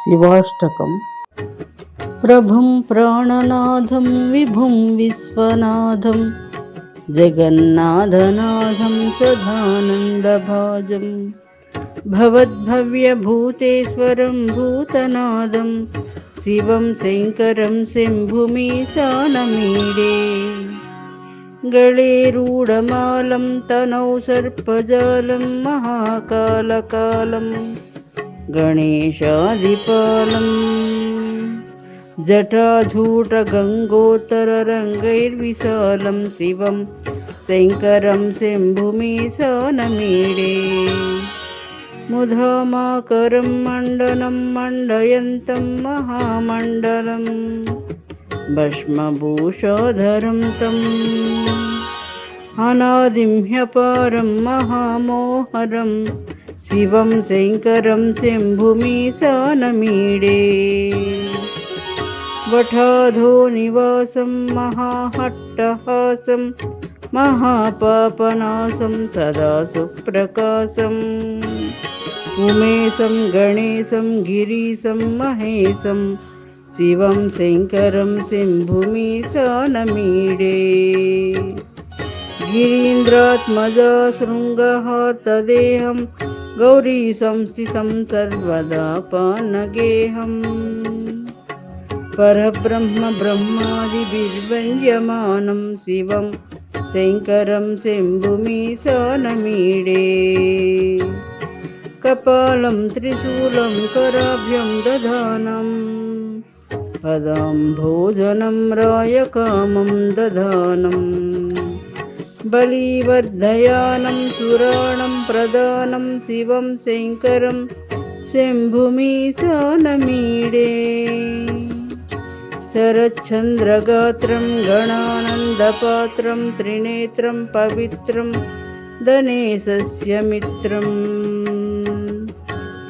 शिवाष्टकम्। प्रभुं प्राणनाथं विभुं विश्वनाथं जगन्नाथनाथं सदानन्दभाजं भवद्भव्यभूतेश्वरं भूतनादं शिवं शङ्करं शम्भुमीशानमीडे। गळेरूढमालं तनौ सर्पजालं महाकालकालम् गणेशादिपालम्। जटाझूटगङ्गोत्तररङ्गैर्विशालं शिवं शङ्करं शम्भुमीशानमीडे। मुधामाकरं मण्डनं मण्डयन्तं तम् अनादिं ह्यपारं महामोहरम् शिवं शङ्करं शम्भुमीशानमीडे वठाधो निवासं महाहट्टहासं महापापनाशं सदा सुप्रकाशम् उमेशं गणेशं गिरीशं महेशं शिवं शङ्करं शम्भुमीशानमीडे गिरीन्द्रात्मजा शृङ्गहार्तदेहं गौरी संस्थितं सर्वदा पानगेहम् परब्रह्म ब्रह्मादिभिर्वन्द्यमानं शिवं शङ्करं शम्भुमीशानमीडे कपालं त्रिशूलं कराभ्यं दधानं पदां भोजनं रायकामं दधानम् बलिवर्धयानं सुराणं प्रदानं शिवं शङ्करं शम्भुमीशानमीडे। शरच्चन्द्रगात्रं गणानन्दपात्रं त्रिनेत्रं पवित्रं दनेशस्य मित्रम्।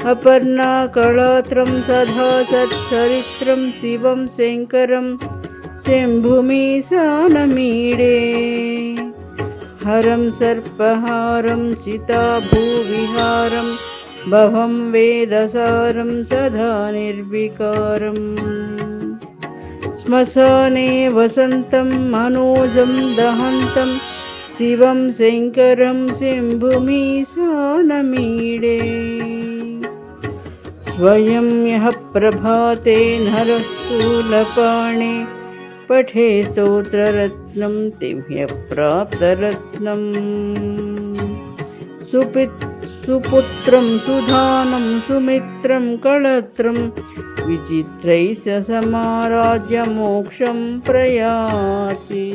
अपर्णाकळात्रं सदा सच्चरित्रं शिवं शङ्करं शम्भुमीशानमीडे हरं सर्पहारं चिताभूविहारं भवं वेदसारं सदा निर्विकारम् श्मशाने वसन्तं मनोजं दहन्तं शिवं शङ्करं शम्भुमीशानमीडे। स्वयं यः प्रभाते नरस्थूलपाणे पठे स्तोत्ररत्नं दिव्यप्राप्तरत्नम् सुपित् सुपुत्रं सुधानं सुमित्रं कळत्रं विचित्रैः स समाराज्य मोक्षं प्रयाति